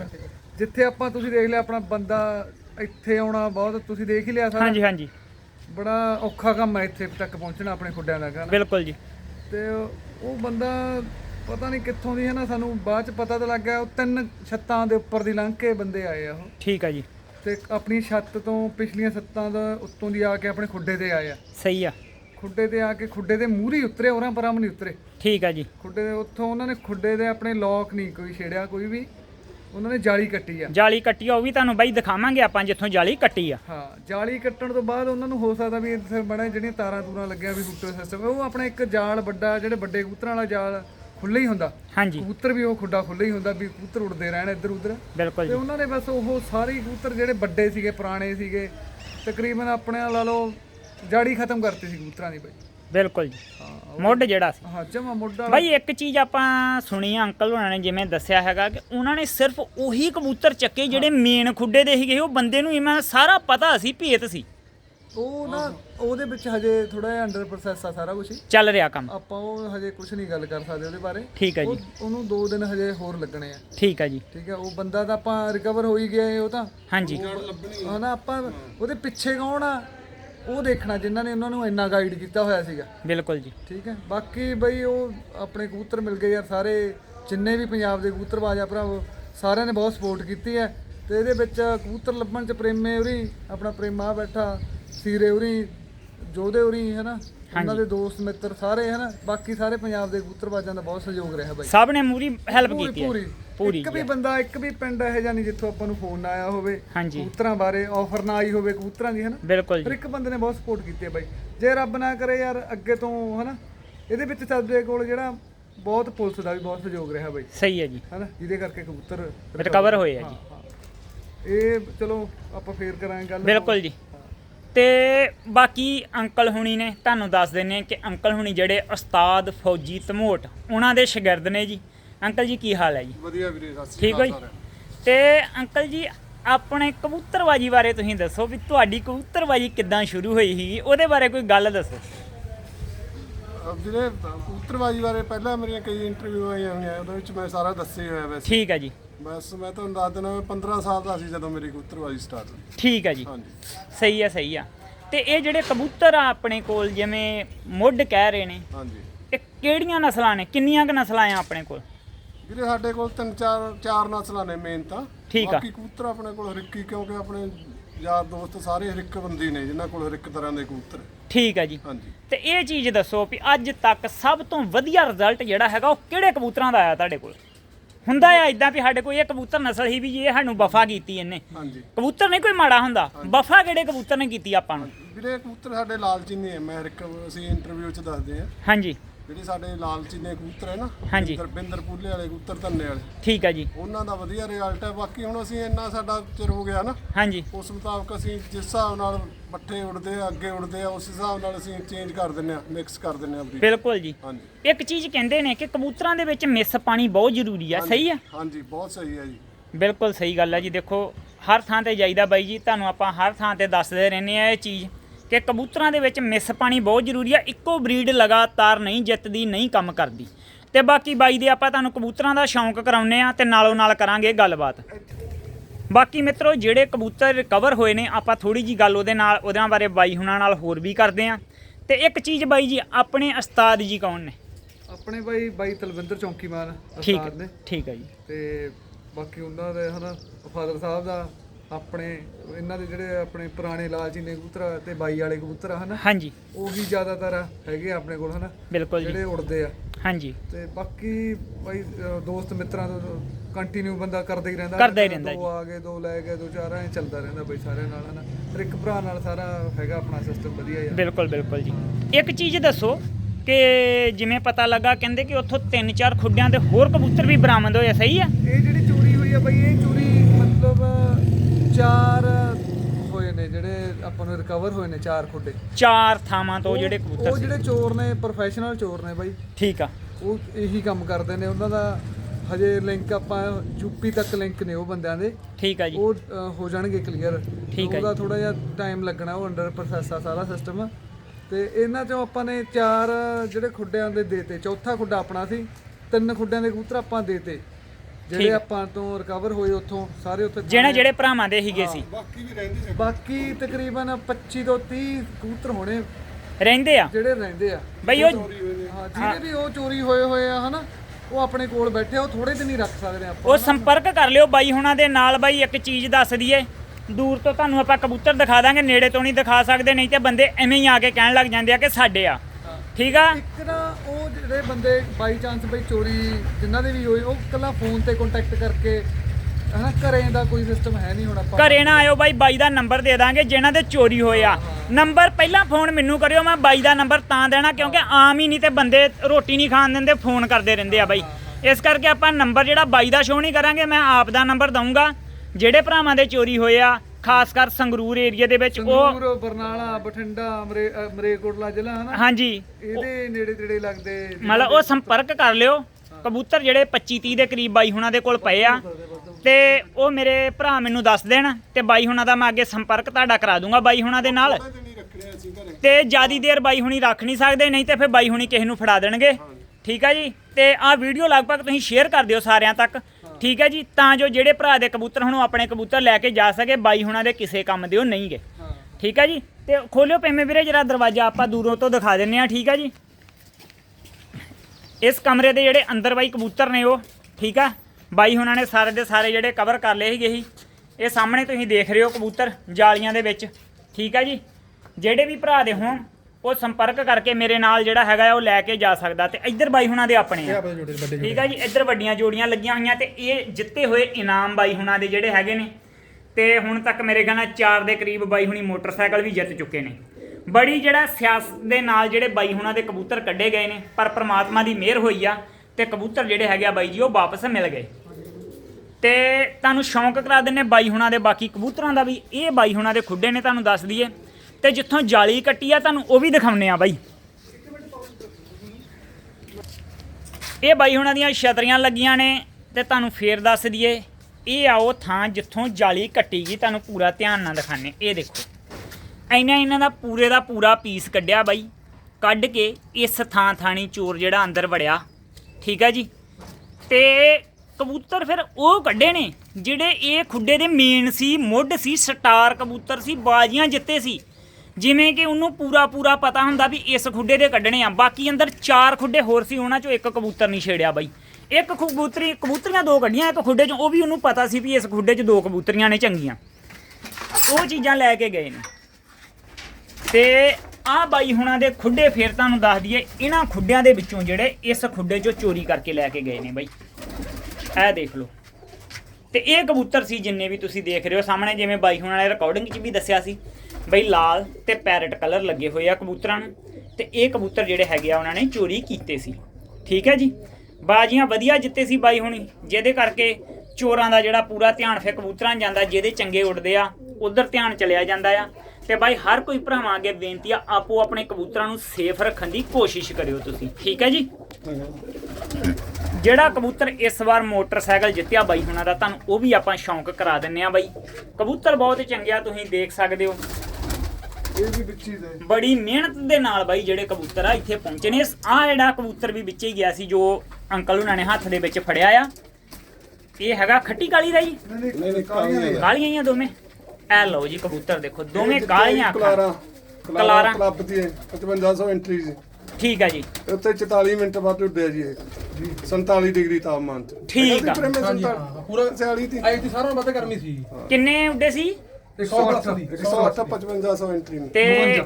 ਜਿੱਥੇ ਆਪਾਂ ਤੁਸੀਂ ਦੇਖ ਲਿਆ ਆਪਣਾ ਬੰਦਾ ਇੱਥੇ ਆਉਣਾ ਬਹੁਤ ਤੁਸੀਂ ਦੇਖ ਹੀ ਲਿਆ ਸਾਰਾ। ਹਾਂਜੀ ਹਾਂਜੀ। ਬੜਾ ਔਖਾ ਕੰਮ ਹੈ ਇੱਥੇ ਤੱਕ ਪਹੁੰਚਣਾ ਆਪਣੇ ਖੁੱਡਿਆਂ ਦਾ ਬਿਲਕੁਲ ਜੀ। ਤੇ ਉਹ ਬੰਦਾ ਪਤਾ ਨਹੀਂ ਕਿੱਥੋਂ ਦੀ ਹੈ ਨਾ ਸਾਨੂੰ ਬਾਅਦ ਚ ਪਤਾ ਤਾਂ ਲੱਗ ਉਹ ਤਿੰਨ ਛੱਤਾਂ ਦੇ ਉੱਪਰ ਦੀ ਲੰਘ ਕੇ ਬੰਦੇ ਆਏ ਆ ਉਹ। ਠੀਕ ਆ ਜੀ। ਤੇ ਆਪਣੀ ਛੱਤ ਤੋਂ ਪਿਛਲੀਆਂ ਛੱਤਾਂ ਦਾ ਉੱਤੋਂ ਦੀ ਆ ਕੇ ਆਪਣੇ ਖੁੱਡੇ ਤੇ ਆਏ ਆ। ਸਹੀ ਆ। ਖੁੱਡੇ ਤੇ ਆ ਕੇ ਖੁੱਡੇ ਦੇ ਮੂਹਰੇ ਉਤਰੇ ਉਹਨਾਂ ਪਰਾਂ ਨਹੀਂ ਉਤਰੇ। ਠੀਕ ਆ ਜੀ। ਖੁੱਡੇ ਦੇ ਉੱਥੋਂ ਉਹਨਾਂ ਨੇ ਖੁੱਡੇ ਦੇ ਆਪਣੇ ਲੋਕ ਨਹੀਂ ਕੋਈ ਛੇੜਿਆ ਕੋਈ ਵੀ। ਉਹਨਾਂ ਨੇ ਜਾਲੀ ਕੱਟੀ ਆ। ਜਾਲੀ ਕੱਟੀ ਆ ਉਹ ਵੀ ਤੁਹਾਨੂੰ ਬਾਈ ਦਿਖਾਵਾਂਗੇ ਆਪਾਂ ਜਿੱਥੋਂ ਜਾਲੀ ਕੱਟੀ ਆ। ਹਾਂ ਜਾਲੀ ਕੱਟਣ ਤੋਂ ਬਾਅਦ ਉਹਨਾਂ ਨੂੰ ਹੋ ਸਕਦਾ ਵੀ ਇੱਥੇ ਬੜਾ ਜਿਹੜੀਆਂ ਤਾਰਾਂ ਤੂਰਾਂ ਲੱਗਿਆ ਵੀ ਹੂਟਰ ਸਿਸਟਮ ਉਹ ਆਪਣਾ ਇੱਕ ਜਾਲ ਵੱਡਾ ਜਿਹੜੇ ਵੱਡੇ ਕਬੂਤਰਾਂ ਵਾਲਾ ਜਾਲ ਖੁੱਲ੍ਹਾ ਹੀ ਹੁੰਦਾ। ਹਾਂਜੀ। ਕਬੂਤਰ ਵੀ ਉਹ ਖੁੱਡਾ ਖੁੱਲ੍ਹਾ ਹੀ ਹੁੰਦਾ ਵੀ ਕਬੂਤਰ ਉੱਡਦੇ ਰਹਿਣ ਇੱਧਰ ਉੱਧਰ। ਬਿਲਕੁਲ ਤੇ ਉਹਨਾਂ ਨੇ ਬਸ ਉਹ ਸਾਰੇ ਕਬੂਤਰ ਜਿਹੜੇ ਵੱਡੇ ਸੀਗੇ ਪੁਰਾਣੇ ਸੀਗੇ ਤਕਰੀਬਨ ਆਪਣੇ ਲਾ ਲਓ ਜਾੜੀ ਖਤਮ ਕਰਤੀ ਸੀ ਕਬੂਤਰਾਂ ਦੀ ਬਾਈ। ਬਿਲਕੁਲ ਜੀ। ਹਾਂ ਮੁੱਢ ਜਿਹੜਾ ਸੀ। ਹਾਂ ਜਮਾ ਮੋਢਾ ਬਾਈ ਇੱਕ ਚੀਜ਼ ਆਪਾਂ ਸੁਣੀ ਆ ਅੰਕਲ ਹੋਣਾ ਨੇ ਜਿਵੇਂ ਦੱਸਿਆ ਹੈਗਾ ਕਿ ਉਹਨਾਂ ਨੇ ਸਿਰਫ ਉਹੀ ਕਬੂਤਰ ਚੱਕੇ ਜਿਹੜੇ ਮੇਨ ਖੁੱਡੇ ਦੇ ਸੀਗੇ ਉਹ ਬੰਦੇ ਨੂੰ ਇਵੇਂ ਸਾਰਾ ਪਤਾ ਸੀ ਭੇਤ ਸੀ। ਉਹ ਨਾ ਉਹਦੇ ਵਿੱਚ ਹਜੇ ਥੋੜਾ ਜਿਹਾ ਅੰਡਰ ਪ੍ਰੋਸੈਸ ਆ ਸਾਰਾ ਕੁਝ ਚੱਲ ਰਿਹਾ ਕੰਮ। ਆਪਾਂ ਉਹ ਹਜੇ ਕੁਝ ਨਹੀਂ ਗੱਲ ਕਰ ਸਕਦੇ ਉਹਦੇ ਬਾਰੇ। ਠੀਕ ਹੈ ਜੀ। ਉਹ- ਉਹਨੂੰ 2 ਦਿਨ ਹਜੇ ਹੋਰ ਲੱਗਣੇ ਆ। ਠੀਕ ਆ ਜੀ। ਠੀਕ ਹੈ ਉਹ ਬੰਦਾ ਤਾਂ ਆਪਾਂ ਰਿਕਵਰ ਹੋ ਹੀ ਗਿਆ ਉਹ ਤਾਂ। ਹਾਂਜੀ। ਹਨਾ ਆਪਾਂ ਉਹਦੇ ਪਿੱਛੇ ਕੌਣ ਆ? ਉਹ ਦੇਖਣਾ ਜਿਨ੍ਹਾਂ ਨੇ ਉਹਨਾਂ ਨੂੰ ਇੰਨਾ ਗਾਈਡ ਕੀਤਾ ਹੋਇਆ ਸੀਗਾ। ਬਿਲਕੁਲ ਜੀ। ਠੀਕ ਹੈ? ਬਾਕੀ ਬਈ ਉਹ ਆਪਣੇ ਕਬੂਤਰ ਮਿਲ ਗਏ ਯਾਰ ਸਾਰੇ ਜਿੰਨੇ ਵੀ ਪੰਜਾਬ ਦੇ ਕਬੂਤਰਬਾਜ਼ ਆ ਭਰਾਵੋ ਸਾਰਿਆਂ ਨੇ ਬਹੁਤ ਸਪੋਰਟ ਕੀਤੀ ਹੈ ਤੇ ਇਹਦੇ ਵਿੱਚ ਕਬੂਤਰ ਲੱਭਣ ਚ ਪ੍ਰੇਮੇ ਉਰੀ ਆਪਣਾ ਪ੍ਰੇਮਾ ਬੈਠਾ ਸੀਰੇ ਉਰੀ ਜੋਧੇ ਉਰੀ ਹੈਨਾ? ਉਹਨਾਂ ਦੇ ਦੋਸਤ ਮਿੱਤਰ ਸਾਰੇ ਹਨਾ ਬਾਕੀ ਸਾਰੇ ਪੰਜਾਬ ਦੇ ਕਬੂਤਰਬਾਜ਼ਾਂ ਦਾ ਬਹੁਤ ਸਹਿਯੋਗ ਰਿਹਾ ਬਾਈ। ਸਭ ਨੇ ਮੂਰੀ ਹੈਲਪ ਪੂਰੀ ਕੀਤੀ ਹੈ। ਪੂਰੀ। ਪੂਰੀ ਇੱਕ ਵੀ ਬੰਦਾ ਇੱਕ ਵੀ ਪਿੰਡ ਇਹੋ ਜਿਹਾ ਨਹੀਂ ਜਿੱਥੋਂ ਆਪਾਂ ਨੂੰ ਫੋਨ ਨਾ ਆਇਆ ਹੋਵੇ ਕਬੂਤਰਾਂ ਬਾਰੇ ਆਫਰ ਨਾ ਆਈ ਹੋਵੇ ਕਬੂਤਰਾਂ ਦੀ ਹਨਾ? ਬਿਲਕੁਲ ਜੀ। ਇੱਕ ਬੰਦੇ ਨੇ ਬਹੁਤ ਸਪੋਰਟ ਕੀਤੀ ਹੈ ਬਾਈ। ਜੇ ਰੱਬ ਨਾ ਕਰੇ ਯਾਰ ਅੱਗੇ ਤੋਂ ਹਨਾ? ਇਹਦੇ ਵਿੱਚ ਸਾਡੇ ਕੋਲ ਜਿਹੜਾ ਬਹੁਤ ਪੁਲਿਸ ਦਾ ਵੀ ਬਹੁਤ ਸਹਿਯੋਗ ਰਿਹਾ ਬਾਈ। ਸਹੀ ਹੈ ਜੀ। ਹਨਾ? ਜਿਹਦੇ ਕਰਕੇ ਕਬੂਤਰ ਰਿਕਵਰ ਹੋਏ ਆ ਹਾਂ, ਜੀ। ਇਹ ਚਲੋ ਆਪਾਂ ਫੇਰ ਕਰਾਂਗੇ ਗੱਲ। ਬਿਲਕੁਲ ਜੀ। ਤੇ ਬਾਕੀ ਅੰਕਲ ਹੁਣੀ ਨੇ ਤੁਹਾਨੂੰ ਦੱਸ ਦਿੰਨੇ ਕਿ ਅੰਕਲ ਹੁਣੀ ਜਿਹੜੇ ਉਸਤਾਦ ਫੌਜੀ ਧਮੋਟ ਉਹਨਾਂ ਦੇ ਸ਼ਾਗਿਰਦ ਨੇ ਜੀ। ਅੰਕਲ ਜੀ ਕੀ ਹਾਲ ਹੈ ਜੀ? ਵਧੀਆ ਵੀਰੇ ਸਤਿ ਸ੍ਰੀ ਠੀਕ ਹੋ ਅਕਾਲ ਜੀ? ਤੇ ਅੰਕਲ ਜੀ ਆਪਣੇ ਕਬੂਤਰਬਾਜੀ ਬਾਰੇ ਤੁਸੀਂ ਦੱਸੋ ਵੀ ਤੁਹਾਡੀ ਕਬੂਤਰਬਾਜੀ ਕਿੱਦਾਂ ਸ਼ੁਰੂ ਹੋਈ ਸੀ? ਉਹਦੇ ਬਾਰੇ ਕੋਈ ਗੱਲ ਦੱਸੋ। ਵੀਰੇ ਕਬੂਤਰਬਾਜੀ ਬਾਰੇ ਪਹਿਲਾਂ ਮੇਰੀਆਂ ਕਈ ਇੰਟਰਵਿਊ ਆਈਆਂ ਹੋਈਆਂ ਉਹਦੇ ਵਿੱਚ ਮੈਂ ਸਾਰਾ ਦੱਸਿਆ ਹੋਇਆ ਵੈਸੇ। ਠੀਕ ਹੈ ਜੀ। ਬਸ ਮੈਂ ਤੁਹਾਨੂੰ ਦੱਸ ਦਿੰਦਾ ਮੈਂ 15 ਸਾਲ ਦਾ ਸੀ ਜਦੋਂ ਮੇਰੀ ਕਬੂਤਰਬਾਜੀ ਸਟਾਰਟ ਹੋਈ। ਠੀਕ ਹੈ ਜੀ। ਹਾਂਜੀ। ਸਹੀ ਹੈ ਸਹੀ ਆ। ਤੇ ਇਹ ਜਿਹੜੇ ਕਬੂਤਰ ਆ ਆਪਣੇ ਕੋਲ ਜਿਵੇਂ ਮੁੱਢ ਕਹਿ ਰਹੇ ਨੇ ਹਾਂਜੀ। ਇਹ ਕਿਹੜੀਆਂ ਨਸਲਾਂ ਨੇ? ਕਿੰਨੀਆਂ ਕੁ ਨਸਲਾਂ ਆ ਆਪਣੇ ਕੋਲ? ਵੀਰੇ ਸਾਡੇ ਕੋਲ ਤਿੰਨ ਚਾਰ ਚਾਰ ਨਸਲਾਂ ਨੇ ਮੇਨ ਤਾਂ। ਠੀਕ ਆ। ਬਾਕੀ ਕਬੂਤਰ ਆਪਣੇ ਕੋਲ ਹਰਿੱਕੀ ਕਿਉਂਕਿ ਆਪਣੇ ਯਾਰ ਦੋਸਤ ਸਾਰੇ ਹਰਿੱਕ ਬੰਦੀ ਨੇ ਜਿਨ੍ਹਾਂ ਕੋਲ ਹਰਿੱਕ ਤਰ੍ਹਾਂ ਦੇ ਕਬੂਤਰ ਠੀਕ ਹੈ ਜੀ। ਹਾਂਜੀ। ਤੇ ਇਹ ਚੀਜ਼ ਦੱਸੋ ਵੀ ਅੱਜ ਤੱਕ ਸਭ ਤੋਂ ਵਧੀਆ ਰਿਜ਼ਲਟ ਜਿਹੜਾ ਹੈਗਾ ਉਹ ਕਿਹੜੇ ਕਬੂਤਰਾਂ ਦਾ ਆਇਆ ਤੁਹਾਡੇ ਕੋਲ? ਹੁੰਦਾ ਆ ਇਦਾਂ ਵੀ ਸਾਡੇ ਕੋਲ ਇਹ ਕਬੂਤਰ ਨਸਲ ਹੀ ਵੀ ਇਹ ਸਾਨੂੰ ਵਫਾ ਕੀਤੀ ਇਹਨੇ। ਹਾਂਜੀ। ਕਬੂਤਰ ਨਹੀਂ ਕੋਈ ਮਾੜਾ ਹੁੰਦਾ। ਵਫਾ ਕਿਹੜੇ ਕਬੂਤਰ ਨੇ ਕੀਤੀ ਆਪਾਂ ਨੂੰ? ਵੀਰੇ ਕਬੂਤਰ ਸਾਡੇ ਲਾਲਚੀ ਨੇ ਮੈਂ ਹਰਿੱਕ ਅਸੀਂ ਇੰਟਰਵਿਊ 'ਚ ਦੱਸਦੇ ਆ ਹਾਂਜੀ। ਜਿਹੜੇ ਸਾਡੇ ਲਾਲਚੀ ਨੇ ਕਬੂਤਰ ਹੈ ਨਾ ਹਾਂਜੀ। ਬਿੰਦਰ- ਬਿੰਦਰ ਪੁੱਲੇ ਵਾਲੇ ਕਬੂਤਰ ਧੰਨੇ ਵਾਲੇ। ਠੀਕ ਹੈ ਜੀ। ਉਹਨਾਂ ਦਾ ਵਧੀਆ ਰਿਜ਼ਲਟ ਹੈ। ਬਾਕੀ ਹੁਣ ਅਸੀਂ ਇੰਨਾ ਸਾਡਾ ਚਿਰ ਹੋ ਗਿਆ ਨਾ ਹਾਂਜੀ। ਉਸ ਮੁਤਾਬਕ ਅਸੀਂ ਜਿਸ ਹਿਸਾਬ ਨਾਲ ਪੱਠੇ ਉੜਦੇ ਆ ਅੱਗੇ ਉੜਦੇ ਆ ਉਸ ਹਿਸਾਬ ਨਾਲ ਅਸੀਂ ਚੇਂਜ ਕਰ ਦਿੰਨੇ ਆ ਮਿਕਸ ਕਰ ਦਿੰਨੇ ਆ ਬਰੀਡ ਬਿਲਕੁਲ ਜੀ। ਹਾਂਜੀ। ਇੱਕ ਚੀਜ਼ ਕਹਿੰਦੇ ਨੇ ਕਿ ਕਬੂਤਰਾਂ ਦੇ ਵਿੱਚ ਮਿਸ ਪਾਣੀ ਬਹੁਤ ਜ਼ਰੂਰੀ ਆ ਸਹੀ ਆ? ਹਾਂਜੀ ਬਹੁਤ ਸਹੀ ਹੈ ਜੀ। ਬਿਲਕੁਲ ਸਹੀ ਗੱਲ ਹੈ ਜੀ। ਦੇਖੋ ਹਰ ਥਾਂ ਤੇ ਜਾਈਦਾ ਬਾਈ ਜੀ ਤੁਹਾਨੂੰ ਆਪਾਂ ਹਰ ਥਾਂ ਤੇ ਦੱਸਦੇ ਰਹਿੰਦੇ ਆ ਇਹ ਚੀਜ਼। ਕਿ ਕਬੂਤਰਾਂ ਦੇ ਵਿੱਚ ਮਿਸ ਪਾਣੀ ਬਹੁਤ ਜ਼ਰੂਰੀ ਆ। ਇੱਕੋ ਬਰੀਡ ਲਗਾਤਾਰ ਨਹੀਂ ਜਿੱਤਦੀ ਨਹੀਂ ਕੰਮ ਕਰਦੀ। ਤੇ ਬਾਕੀ ਬਾਈ ਦੇ ਆਪਾਂ ਤੁਹਾਨੂੰ ਕਬੂਤਰਾਂ ਦਾ ਸ਼ੌਂਕ ਕਰਾਉਨੇ ਆ ਤੇ ਨਾਲੋਂ ਨਾਲ ਕਰਾਂਗੇ ਗੱਲਬਾਤ। ਬਾਕੀ ਮਿੱਤਰੋ ਜਿਹੜੇ ਕਬੂਤਰ ਰਿਕਵਰ ਹੋਏ ਨੇ ਆਪਾਂ ਥੋੜੀ ਜੀ ਗੱਲ ਉਹਦੇ ਨਾਲ ਉਹਦਿਆਂ ਬਾਰੇ ਬਾਈ ਹੁਣਾਂ ਨਾਲ ਹੋਰ ਵੀ ਕਰਦੇ ਆ ਤੇ ਇੱਕ ਚੀਜ਼ ਬਾਈ ਜੀ ਆਪਣੇ ਉਸਤਾਦ ਜੀ ਕੌਣ ਨੇ? ਆਪਣੇ ਬਾਈ ਬਾਈ ਤਲਵਿੰਦਰ ਚੌਂਕੀਮਾਨ ਉਸਤਾਦ ਨੇ। ਠੀਕ ਹੈ ਜੀ। ਤੇ ਬਾਕੀ ਉਹਨਾਂ ਦੇ ਹਨਾ ਫਾਦਰ ਸਾਹਿਬ ਦਾ ਆਪਣੇ ਇਹਨਾਂ ਦੇ ਜਿਹੜੇ ਆਪਣੇ ਪੁਰਾਣੇ ਲਾਲਚੀ ਨੇ ਕਬੂਤਰ ਤੇ ਬਾਈ ਵਾਲੇ ਕਬੂਤਰ ਹਨਾ? ਹਾਂਜੀ। ਉਹੀ ਜ਼ਿਆਦਾਤਰ ਹੈਗੇ ਆ ਆਪਣੇ ਕੋਲ ਹਨਾ? ਬਿਲਕੁਲ ਜੀ। ਜਿਹੜੇ ਉੜਦੇ ਆ। ਹਾਂਜੀ। ਤੇ ਬਾਕੀ ਬਾਈ ਦੋਸਤ ਮਿੱਤਰਾਂ ਤੋਂ ਕੰਟੀਨਿਊ ਬੰਦਾ ਕਰਦਾ ਹੀ ਰਹਿੰਦਾ ਕਰਦਾ ਹੀ ਰਹਿੰਦਾ ਦੋ ਆ ਗਏ ਦੋ ਲੈ ਗਏ ਦੋ ਚਾਰ ਐ ਚੱਲਦਾ ਰਹਿੰਦਾ ਬਾਈ ਸਾਰਿਆਂ ਨਾਲ ਹਨਾ? ਹਰ ਇੱਕ ਭਰਾ ਨਾਲ ਸਾਰਾ ਹੈਗਾ ਆਪਣਾ ਸਿਸਟਮ ਵਧੀਆ ਯਾਰ। ਬਿਲਕੁਲ ਬਿਲਕੁਲ ਜੀ। ਇੱਕ ਚੀਜ਼ ਦੱਸੋ ਕਿ ਜਿਵੇਂ ਪਤਾ ਲੱਗਾ ਕਹਿੰਦੇ ਕਿ ਉੱਥੋਂ ਤਿੰਨ ਚਾਰ ਖੁੱਡਿਆਂ ਦੇ ਹੋਰ ਕਬੂਤਰ ਵੀ ਬਰਾਮਦ ਹੋਏ ਆ ਸਹੀ ਆ? ਇਹ ਜਿਹੜੀ ਚੋਰੀ ਹੋਈ ਆ ਬਾਈ ਇਹ ਚੋਰੀ ਮਤਲਬ ਚਾਰ ਹੋਏ ਨੇ ਜਿਹੜੇ ਆਪਾਂ ਨੂੰ ਰਿਕਵਰ ਹੋਏ ਨੇ ਚਾਰ ਖੁੱਡੇ। ਚਾਰ ਥਾਵਾਂ ਤੋਂ ਉਹ- ਜਿਹੜੇ ਉਹ ਕਬੂਤਰ ਸੀ। ਜਿਹੜੇ ਚੋਰ ਨੇ ਪ੍ਰੋਫੈਸ਼ਨਲ ਚੋਰ ਨੇ ਬਾਈ। ਠੀਕ ਆ। ਉਹ ਇਹੀ ਕੰਮ ਕਰਦੇ ਨੇ। ਉਹਨਾਂ ਦਾ ਹਜੇ ਲਿੰਕ ਆਪਾਂ ਯੂਪੀ ਤੱਕ ਲਿੰਕ ਨੇ ਉਹ ਬੰਦਿਆਂ ਦੇ। ਠੀਕ ਆ ਜੀ। ਉਹ ਅ, ਹੋ ਜਾਣਗੇ ਕਲੀਅਰ ਠੀਕ ਹੈ ਉਹਦਾ ਥੋੜਾ ਜਿਹਾ ਟਾਈਮ ਲੱਗਣਾ ਉਹ ਅੰਡਰ ਪ੍ਰੋਸੈਸ ਆ ਸਾਰਾ ਸਿਸਟਮ ਤੇ ਇਹਨਾਂ ਚੋਂ ਆਪਾਂ ਨੇ ਚਾਰ ਜਿਹੜੇ ਖੁੱਡਿਆਂ ਦੇ ਦੇਤੇ। ਚੌਥਾ ਖੁੱਡਾ ਆਪਣਾ ਸੀ। ਤਿੰਨ ਖੁੱਡਿਆਂ ਦੇ ਕਬੂਤਰ ਆਪਾਂ ਦੇਤੇ। ਜਿਹੜੇ ਆਪਾਂ ਤੋਂ ਰਿਕਵਰ ਹੋਏ ਉੱਥੋਂ ਸਾਰੇ ਉੱਥੇ ਜਿਹੜੇ ਜਿਹੜੇ ਭਰਾਵਾਂ ਦੇ ਹੀਗੇ ਸੀ। ਬਾਕੀ ਵੀ ਰਹਿੰਦੇ ਸੀ। ਬਾਕੀ ਤਕਰੀਬਨ 25 ਤੋਂ 30 ਕਬੂਤਰ ਹੋਣੇ। ਰਹਿੰਦੇ ਆ? ਜਿਹੜੇ ਰਹਿੰਦੇ ਆ। ਬਈ ਉਹ ਹਾਂ ਜਿਹਦੇ ਵੀ ਉਹ ਚੋਰੀ ਹੋਏ ਹੋਏ ਆ ਹਨਾ ਉਹ ਆਪਣੇ ਕੋਲ ਬੈਠੇ ਉਹ ਥੋੜੇ ਦਿਨ ਹੀ ਰੱਖ ਸਕਦੇ ਆ ਆਪਾਂ ਉਹ ਸੰਪਰਕ ਕਰ ਲਿਓ ਬਾਈ ਹੁਣਾਂ ਦੇ ਨਾਲ ਬਾਈ ਇੱਕ ਚੀਜ਼ ਦੱਸ ਦਈਏ। ਦੂਰ ਤੋਂ ਤੁਹਾਨੂੰ ਆਪਾਂ ਕਬੂਤਰ ਦਿਖਾ ਦਾਂਗੇ ਨੇੜੇ ਤੋਂ ਨਹੀਂ ਦਿਖਾ ਸਕਦੇ ਨਹੀਂ ਤੇ ਬੰਦੇ ਐਵੇਂ ਹੀ ਆ ਕੇ ਕਹਿਣ ਲੱਗ ਜਾਂਦੇ ਆ ਕਿ ਸਾਡੇ ਆ। ਠੀਕ ਆ? ਇੱਕ ਨਾ ਉਹ ਜਿਹੜੇ ਬੰਦੇ ਬਾਈ ਚਾਂਸ ਬਈ ਚੋਰੀ ਜਿਨ੍ਹਾਂ ਦੇ ਵੀ ਹੋਏ ਉਹ ਕੱਲਾ ਫੋਨ ਤੇ ਕੰਟੈਕਟ ਕਰਕੇ ਹਨਾ ਘਰੇ ਦਾ ਕੋਈ ਸਿਸਟਮ ਹੈ ਨਹੀਂ ਹੁਣ ਆਪਾਂ। ਘਰੇ ਨਾ ਆਇਓ ਬਾਈ ਬਾਈ ਦਾ ਨੰਬਰ ਦੇ ਦਾਂਗੇ ਜਿਨ੍ਹਾਂ ਦੇ ਚੋਰੀ ਹੋਏ ਆ। ਨੰਬਰ ਪਹਿਲਾਂ ਫੋਨ ਮੈਨੂੰ ਕਰਿਓ ਮੈਂ ਬਾਈ ਦਾ ਨੰਬਰ ਤਾਂ ਦੇਣਾ ਕਿਉਂਕਿ ਆਮ ਹੀ ਨਹੀਂ ਤੇ ਬੰਦੇ ਰੋਟੀ ਨਹੀਂ ਖਾਣ ਦਿੰਦੇ ਫੋਨ ਕਰਦੇ ਰਹਿੰਦੇ ਆ ਬਾਈ। ਇਸ ਕਰਕੇ ਆਪਾਂ ਨੰਬਰ ਜਿਹੜਾ ਬਾਈ ਦਾ ਸ਼ੋਅ ਨਹੀਂ ਕਰਾਂਗੇ ਮੈਂ ਆਪ ਦਾ ਨੰਬਰ ਦਊਂਗਾ। ਜਿਹੜੇ ਭਰਾਵਾਂ ਦੇ ਚੋਰੀ ਹੋਏ ਆ ਖਾਸ ਕਰ ਸੰਗਰੂਰ ਏਰੀਆ ਦੇ ਵਿੱਚ ਉਹ ਸੰਗਰੂਰ ਬਰਨਾਲਾ ਬਠਿੰਡਾ ਮਰੇ ਮਰੇਕੋਟਲਾ ਜ਼ਿਲ੍ਹਾ ਹਨਾ? ਹਾਂਜੀ। ਇਹਦੇ ਨੇੜੇ ਤੇੜੇ ਲੱਗਦੇ ਮਤਲਬ ਉਹ ਸੰਪਰਕ ਕਰ ਲਿਓ। ਕਬੂਤਰ ਜਿਹੜੇ 25 30 ਦੇ ਕਰੀਬ ਬਾਈ ਹੁਣਾਂ ਦੇ ਕੋਲ ਪਏ ਆ। ਤੇ ਉਹ ਮੇਰੇ ਭਰਾ ਮੈਨੂੰ ਦੱਸ ਦੇਣ ਤੇ ਬਾਈ ਹੁਣਾਂ ਦਾ ਮੈਂ ਅੱਗੇ ਸੰਪਰਕ ਤੁਹਾਡਾ ਕਰਾ ਦੂੰਗਾ ਬਾਈ ਹੁਣਾਂ ਦੇ ਨਾਲ। ਤੇ ਜਿਆਦੀ ਦੇਰ ਬਾਈ ਹੁਣੀ ਰੱਖ ਨਹੀਂ ਸਕਦੇ ਨਹੀਂ ਤੇ ਫਿਰ ਬਾਈ ਹੁਣੀ ਕਿਸੇ ਨੂੰ ਫੜਾ ਦੇਣਗੇ। ਠੀਕ ਹੈ ਜੀ? ਤੇ ਆਹ ਵੀਡੀਓ ਲਗਭਗ ਤੁਸੀਂ ਸ਼ੇਅਰ ਕਰ ਦਿਓ ਸਾਰਿਆਂ ਤੱਕ। ਠੀਕ ਹੈ ਜੀ ਤਾਂ ਜੋ ਜਿਹੜੇ ਭਰਾ ਦੇ ਕਬੂਤਰ ਹੁਣ ਉਹ ਆਪਣੇ ਕਬੂਤਰ ਲੈ ਕੇ ਜਾ ਸਕੇ ਬਾਈ ਹੁਣਾਂ ਦੇ ਕਿਸੇ ਕੰਮ ਦੇ ਉਹ ਨਹੀਂ ਗਏ ਹਾਂ। ਠੀਕ ਹੈ ਜੀ ਤੇ ਖੋਲਿਓ ਪੇਮੇ ਵੀਰੇ ਜਰਾ ਦਰਵਾਜ਼ਾ ਆਪਾਂ ਦੂਰੋਂ ਤੋਂ ਦਿਖਾ ਦਿੰਨੇ ਆ ਠੀਕ ਹੈ ਜੀ। ਇਸ ਕਮਰੇ ਦੇ ਜਿਹੜੇ ਅੰਦਰ ਬਾਈ ਕਬੂਤਰ ਨੇ ਉਹ ਠੀਕ ਆ ਬਾਈ ਹੁਣਾਂ ਨੇ ਸਾਰੇ ਦੇ ਸਾਰੇ ਜਿਹੜੇ ਕਵਰ ਕਰ ਲਏ ਸੀਗੇ ਸੀ। ਇਹ ਸਾਹਮਣੇ ਤੁਸੀਂ ਦੇਖ ਰਹੇ ਹੋ ਕਬੂਤਰ ਜਾਲੀਆਂ ਦੇ ਵਿੱਚ ਠੀਕ ਆ ਜੀ। ਜਿਹੜੇ ਵੀ ਭਰਾ ਦੇ ਹੋਣ ਉਹ ਸੰਪਰਕ ਕਰਕੇ ਮੇਰੇ ਨਾਲ ਜਿਹੜਾ ਹੈਗਾ ਉਹ ਲੈ ਕੇ ਜਾ ਸਕਦਾ ਤੇ ਇੱਧਰ ਬਾਈ ਹੁਣਾਂ ਦੇ ਆਪਣੇ ਆ। ਠੀਕ ਆ ਜੀ ਇੱਧਰ ਵੱਡੀਆਂ ਜੋੜੀਆਂ ਲੱਗੀਆਂ ਹੋਈਆਂ ਤੇ ਇਹ ਜਿੱਤੇ ਹੋਏ ਇਨਾਮ ਬਾਈ ਹੁਣਾਂ ਦੇ ਜਿਹੜੇ ਹੈਗੇ ਨੇ। ਤੇ ਹੁਣ ਤੱਕ ਮੇਰੇ ਖਿਆਲ ਨਾਲ 4 ਦੇ ਕਰੀਬ ਬਾਈ ਹੁਣੀ ਮੋਟਰਸਾਈਕਲ ਵੀ ਜਿੱਤ ਚੁੱਕੇ ਨੇ। ਬੜੀ ਜਿਹੜਾ ਸਿਆਸਤ ਦੇ ਨਾਲ ਜਿਹੜੇ ਬਾਈ ਹੁਣਾਂ ਦੇ ਕਬੂਤਰ ਕੱਢੇ ਗਏ ਨੇ ਪਰ ਪ੍ਰਮਾਤਮਾ ਦੀ ਮਿਹਰ ਹੋਈ ਆ ਤੇ ਕਬੂਤਰ ਜਿਹੜੇ ਹੈਗੇ ਆ ਬਾਈ ਜੀ ਉਹ ਵਾਪਸ ਮਿਲ ਗਏ। ਤੇ ਤੁਹਾਨੂੰ ਸ਼ੌਂਕ ਕਰਾ ਦਿੰਨੇ ਬਾਈ ਹੁਣਾਂ ਦੇ ਬਾਕੀ ਕਬੂਤਰਾਂ ਦਾ ਵੀ ਇਹ ਬਾਈ ਹੁਣਾਂ ਦੇ ਖੁੱਡੇ ਨੇ ਤੁਹਾਨੂੰ ਦੱਸ ਦਈਏ। ਤੇ ਜਿੱਥੋਂ ਜਾਲੀ ਕੱਟੀ ਆ, ਤੁਹਾਨੂੰ ਉਹ ਵੀ ਦਿਖਾਉਨੇ ਆ ਬਾਈ। ਇਹ ਬਾਈ ਹੁਣਾਂ ਦੀਆਂ ਛਤਰੀਆਂ ਲੱਗੀਆਂ ਨੇ ਤੇ ਤੁਹਾਨੂੰ ਫੇਰ ਦੱਸ ਦਈਏ, ਇਹ ਆ ਉਹ ਥਾਂ ਜਿੱਥੋਂ ਜਾਲੀ ਕੱਟੀ ਗਈ, ਤੁਹਾਨੂੰ ਪੂਰਾ ਧਿਆਨ ਨਾਲ ਦਿਖਾਣੇ ਇਹ ਦੇਖੋ ਐਨਾ ਇਹਨਾਂ ਦਾ ਪੂਰੇ ਦਾ ਪੂਰਾ ਪੀਸ ਕੱਢਿਆ ਬਾਈ। ਕੱਢ ਕੇ ਇਸ ਥਾਂ ਥਾਣੀ ਚੋਰ ਜਿਹੜਾ ਅੰਦਰ ਵੜਿਆ, ਠੀਕ ਹੈ ਜੀ? ਤੇ ਕਬੂਤਰ ਫਿਰ ਉਹ ਕੱਢੇ ਨੇ, ਜਿਹੜੇ ਇਹ ਖੁੱਡੇ ਦੇ ਮੇਨ ਸੀ, ਮੁੱਢ ਸੀ, ਸਟਾਰ ਕਬੂਤਰ ਸੀ, ਬਾਜ਼ੀਆਂ ਜਿੱਤੇ ਸੀ। ਜਿਵੇਂ ਕਿ ਉਹਨੂੰ ਪੂਰਾ ਪੂਰਾ ਪਤਾ ਹੁੰਦਾ ਵੀ ਇਸ ਖੁੱਡੇ ਦੇ ਕੱਢਣੇ ਆ। ਬਾਕੀ ਅੰਦਰ ਚਾਰ ਖੁੱਡੇ ਹੋਰ ਸੀ, ਉਹਨਾਂ ਚੋਂ ਇੱਕ ਕਬੂਤਰ ਨਹੀਂ ਛੇੜਿਆ ਬਾਈ। ਇੱਕ ਕਬੂਤਰੀ ਕਬੂਤਰੀਆਂ ਦੋ ਕੱਢੀਆਂ, ਇੱਕ ਖੁੱਡੇ 'ਚ। ਉਹ ਵੀ ਉਹਨੂੰ ਪਤਾ ਸੀ ਵੀ ਇਸ ਖੁੱਡੇ 'ਚ ਦੋ ਕਬੂਤਰੀਆਂ ਨੇ ਚੰਗੀਆਂ। ਉਹ ਚੀਜ਼ਾਂ ਲੈ ਕੇ ਗਏ ਨੇ। ਤੇ ਆ ਬਾਈ ਹੁਣਾਂ ਦੇ ਖੁੱਡੇ ਫੇਰ ਤੁਹਾਨੂੰ ਦੱਸ ਦਈਏ, ਇਹਨਾਂ ਖੁੱਡਿਆਂ ਦੇ ਵਿੱਚੋਂ ਜਿਹੜੇ ਇਸ ਖੁੱਡੇ 'ਚੋਂ ਚੋਰੀ ਕਰਕੇ ਲੈ ਕੇ ਗਏ ਨੇ ਬਾਈ। ਇਹ ਦੇਖ ਲਓ। ਤੇ ਇਹ ਕਬੂਤਰ ਸੀ ਜਿੰਨੇ ਵੀ ਤੁਸੀਂ ਦੇਖ ਰਹੇ ਹੋ ਸਾਹਮਣੇ, ਜਿਵੇਂ ਬਾਈ ਹੁਣਾਂ ਨੇ ਰਿਕਾਰਡਿੰਗ 'ਚ ਵੀ ਦੱਸਿਆ ਸੀ। ਬਈ ਲਾਲ ਤੇ ਪੈਰਟ ਕਲਰ ਲੱਗੇ ਹੋਏ ਆ ਕਬੂਤਰਾਂ ਨੂੰ। ਤੇ ਇਹ ਕਬੂਤਰ ਜਿਹੜੇ ਹੈਗੇ ਆ, ਉਹਨਾਂ ਨੇ ਚੋਰੀ ਕੀਤੇ ਸੀ। ਠੀਕ ਹੈ ਜੀ? ਬਾਜੀਆਂ ਵਧੀਆ ਜਿੱਤੇ ਸੀ ਬਾਈ ਹੁਣੀ, ਜਿਹਦੇ ਕਰਕੇ ਚੋਰਾਂ ਦਾ ਜਿਹੜਾ ਪੂਰਾ ਧਿਆਨ ਫਿਰ ਕਬੂਤਰਾਂ ਜਾਂਦਾ, ਜਿਹਦੇ ਚੰਗੇ ਉੱਡਦੇ ਆ, ਉਧਰ ਧਿਆਨ ਚਲਿਆ ਜਾਂਦਾ ਆ। ਤੇ ਬਾਈ ਹਰ ਕੋਈ ਭਰਾਵਾਂ ਅੱਗੇ ਬੇਨਤੀ ਆ, ਆਪੋ ਆਪਣੇ ਕਬੂਤਰਾਂ ਨੂੰ ਸੇਫ ਰੱਖਣ ਦੀ ਕੋਸ਼ਿਸ਼ ਕਰਿਓ ਤੁਸੀਂ। ਠੀਕ ਹੈ ਜੀ? ਜਿਹੜਾ ਕਬੂਤਰ ਇਸ ਵਾਰ ਮੋਟਰਸਾਈਕਲ ਜਿੱਤਿਆ ਬਾਈ ਹੁਣਾਂ ਦਾ, ਤੁਹਾਨੂੰ ਉਹ ਵੀ ਆਪਾਂ ਸ਼ੌਂਕ ਕਰਾ ਦਿੰਨੇ ਆ ਬਾਈ। ਕਬੂਤਰ ਬਹੁਤ ਚੰਗਿਆ ਤੁਸੀਂ ਦੇਖ ਸਕਦੇ ਹੋ। ਇਹ ਵੀ ਵਿੱਚੀ ਦੇ। ਬੜੀ ਮਿਹਨਤ ਦੇ ਨਾਲ ਬਾਈ ਜਿਹੜੇ ਕਬੂਤਰ ਆ ਇੱਥੇ ਪਹੁੰਚੇ ਨੇ। ਆ ਜਿਹੜਾ ਕਬੂਤਰ ਵੀ ਵਿੱਚੇ ਹੀ ਗਿਆ ਸੀ ਜੋ ਅੰਕਲ ਉਹਨਾਂ ਨੇ ਹੱਥ ਦੇ ਵਿੱਚ ਫੜਿਆ ਆ। ਇਹ ਹੈਗਾ ਖੱਟੀ ਕਾਲੀ ਦਾ ਜੀ ਨਹੀਂ ਨਹੀਂ ਕਾਲੀਆਂ ਨੇ ਕਾਲੀਆਂ ਹੀ ਆ ਦੋਵੇਂ। ਐ ਲਓ ਜੀ ਕਬੂਤਰ ਦੇਖੋ ਦੋਵੇਂ ਕਾਲੀਆਂ ਕਲਾਰਾ। ਕਲਾਰਾਂ। ਕਲੱਬ ਦੀ ਹੈ 5500 ਐਂਟਰੀ ਸੀ ਠੀਕ ਆ ਜੀ। ਉੱਤੇ 44 ਮਿੰਟ ਬਾਅਦ ਉੱਡਿਆ ਜੀ ਇਹ। 47 ਡਿਗਰੀ ਤਾਪਮਾਨ ਚ। ਠੀਕ ਆ। ਪੂਰਾ 46 ਤੀ ਆਈ ਤੀ ਸਾਰਾ ਵੱਧ ਗਰਮੀ ਸੀ। ਕਿੰਨੇ ਉੱਡੇ ਸੀ? 108 ਦੀ 108 5500 ਐਂਟਰੀ ਤੇ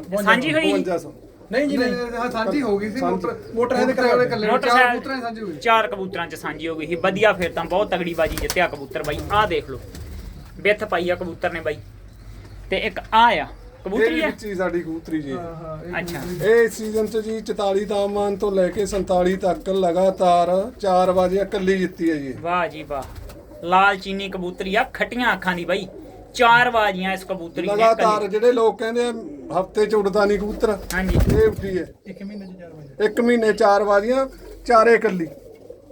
52 ਸਾਂਝੀ ਹੋਈ? 5500 ਨਹੀਂ ਜੀ ਨਹੀਂ ਹਾਂ ਸਾਂਝੀ ਹੋ ਗਈ ਸੀ ਮੋਟਰ ਮੋਟਰ ਇਹਦੇ ਮੋਟਰ ਵਾਲੇ ਕੱਲੇ ਚਾਰ ਕਬੂਤਰਾਂ ਦੀ ਸਾਂਝੀ ਹੋਈ। ਚਾਰ ਕਬੂਤਰਾਂ ਚ ਸਾਂਝੀ ਹੋ ਗਈ ਸੀ। ਵਧੀਆ ਫਿਰ ਤਾਂ ਬਹੁਤ ਤਗੜੀ ਬਾਜੀ ਜਿੱਤਿਆ ਕਬੂਤਰ ਬਾਈ। ਆਹ ਦੇਖ ਲਓ। ਵਿੱਥ ਪਾਈ ਆ ਕਬੂਤਰ ਨੇ ਬਾਈ। ਤੇ ਇੱਕ ਆ। ਕਬੂਤਰੀ ਹੀ ਸਾਡੀ ਕਬੂਤਰੀ ਜੀ। ਹਾਂ ਹਾਂ ਇਹ ਅੱਛਾ। ਇਹ ਸੀਜ਼ਨ ਚ ਜੀ 44 ਤਾਪਮਾਨ ਤੋਂ ਲੈ ਕੇ 47 ਤੱਕ ਲਗਾਤਾਰ 4 ਵਜੇ ਇਕੱਲੀ ਜਿੱਤੀ ਹੈ ਜੀ। ਵਾਹ ਜੀ ਵਾਹ। ਲਾਲ ਚੀਨੀ ਕਬੂਤਰੀ ਆ। ਖਟੀਆਂ ਅੱਖਾਂ ਦੀ ਬਾਈ। ਚਾਰ ਬਾਜੀਆਂ ਇਸ ਕਬੂਤਰੀ ਨੇ ਲਗਾਤਾਰ ਕੱਲੀ। ਜਿਹੜੇ ਲੋਕ ਕਹਿੰਦੇ ਹਫ਼ਤੇ ਚ ਉੱਡਦਾ ਨਹੀਂ ਕਬੂਤਰ। ਹਾਂਜੀ। ਇਹ ਉੱਡੀ ਹੈ। ਇੱਕ ਮਹੀਨੇ ਚ ਚਾਰ ਵਜੇ ਇੱਕ ਮਹੀਨੇ ਚਾਰ ਵਾਰੀਆਂ ਚਾਰੇ ਇਕੱਲੀ